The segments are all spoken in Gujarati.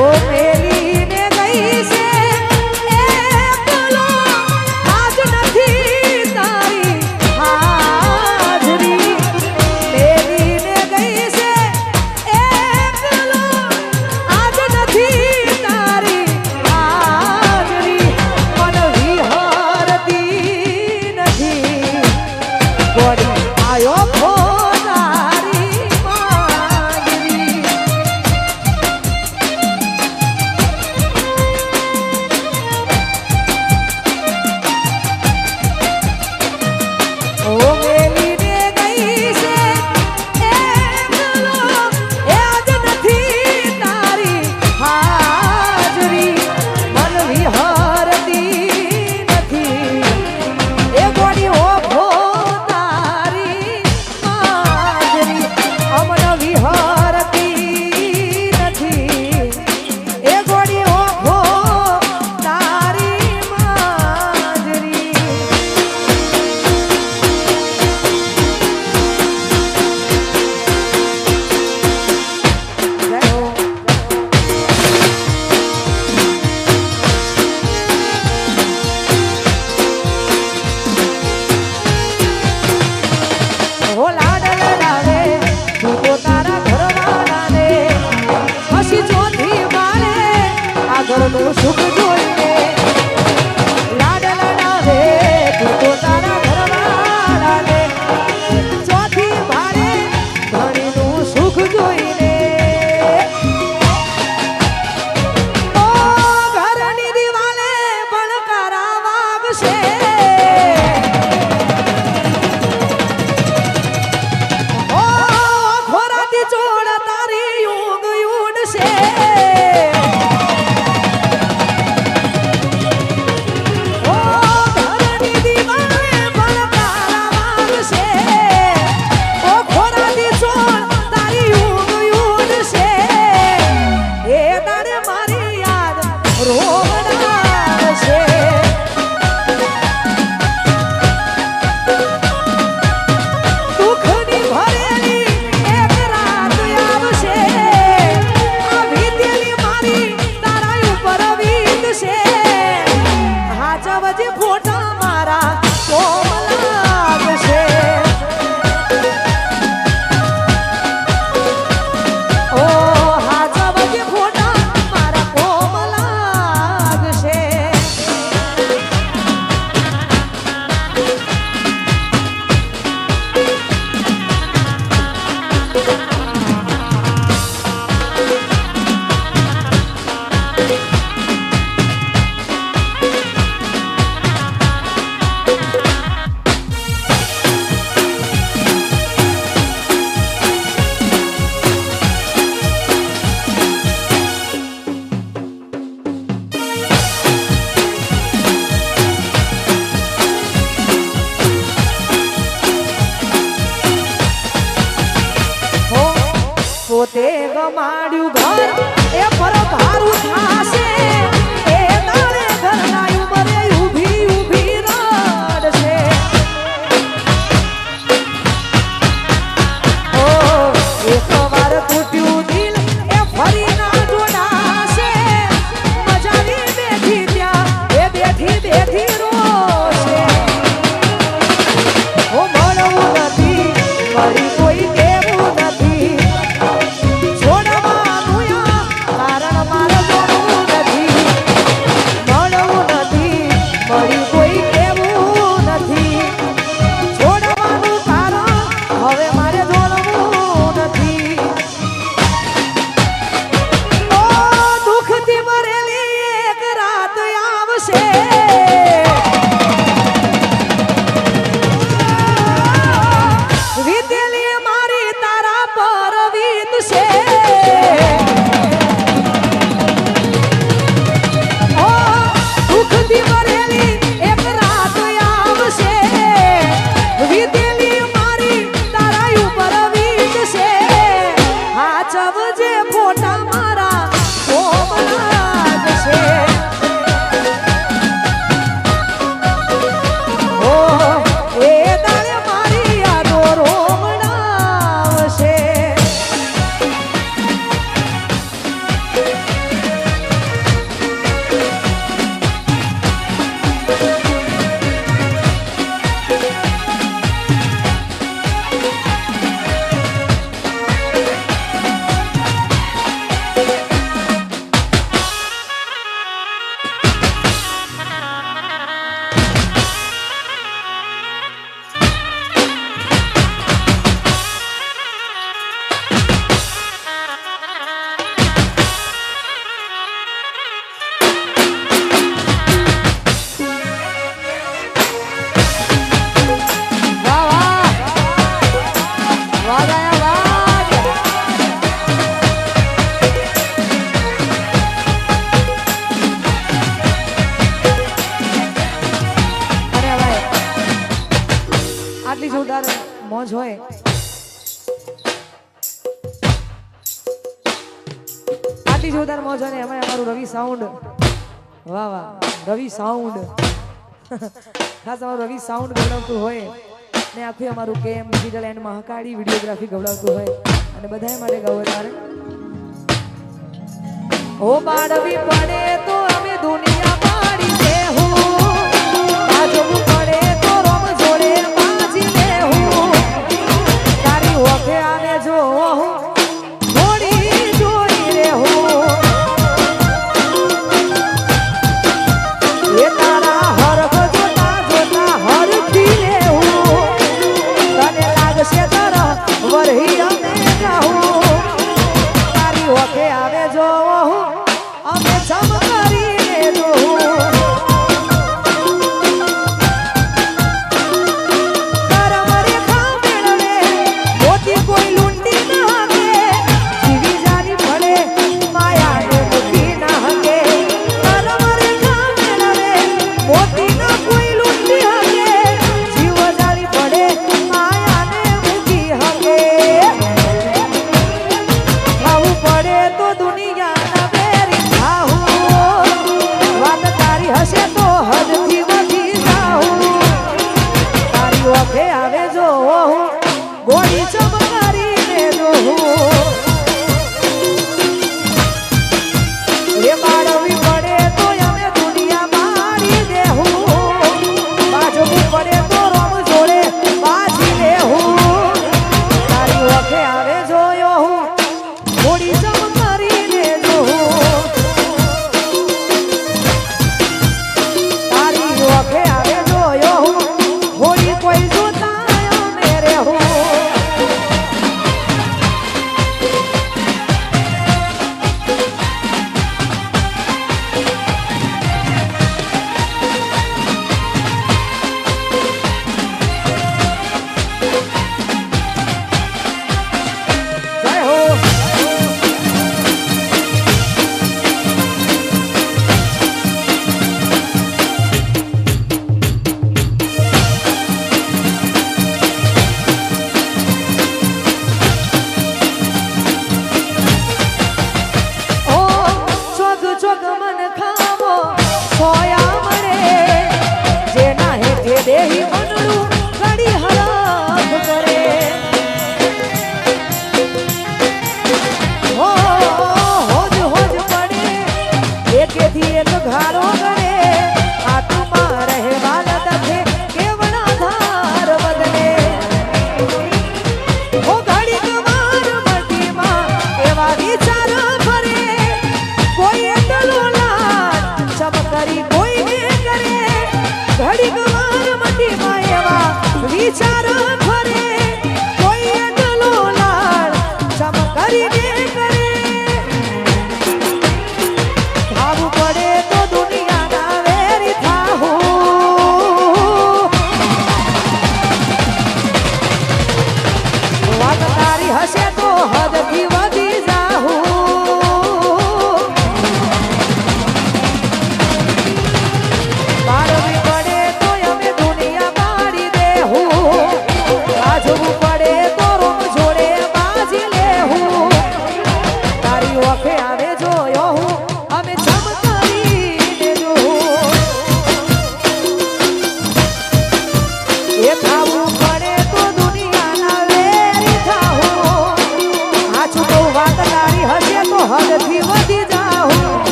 Oh, você. મજામાં છે એમાં અમારું રવિ સાઉન્ડ વાહ વાહ. રવિ સાઉન્ડ ખાસ અમારું રવિ સાઉન્ડ ગવડાવતું હોય ને આખું અમારું કેમ ડિજિટલ એન્ડ મહાકાળી વિડીયોગ્રાફી ગવડાવતું હોય અને બધા માટે ગૌરવ તારે ઓ બાળવી પડે તો અમે દુનિયા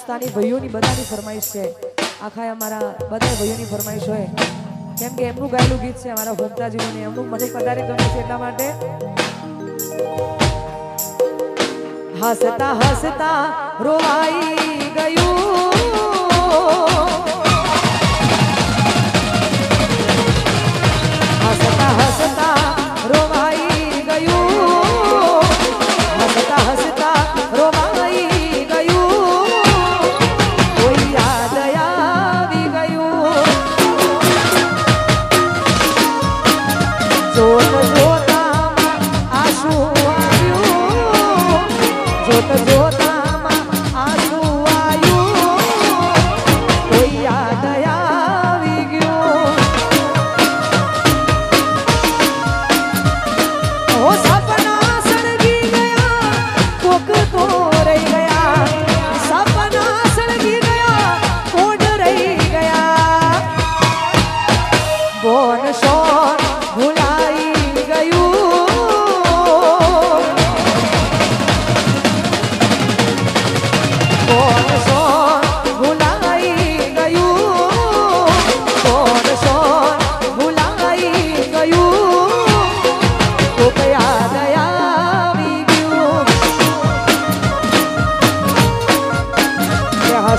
હિન્દુસ્તાની ભાઈઓની બધાની ફરમાઈશ છે. આખા અમારા બધા ભાઈઓની ફરમાઈશ હોય. કેમ કે એમનું ગાયેલું ગીત છે અમારા ભક્તાજીનું ને એમનું મને વધારે ગમે છે એટલા માટે. હસતા હસતા રોવાઈ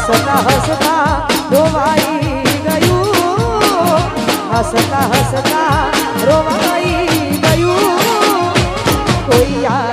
હસતા હસતા રોવાઈ ગયું. હસતા હસતા રોવાઈ ગયું. કોઈ યાદ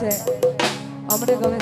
છે. અમને ગમે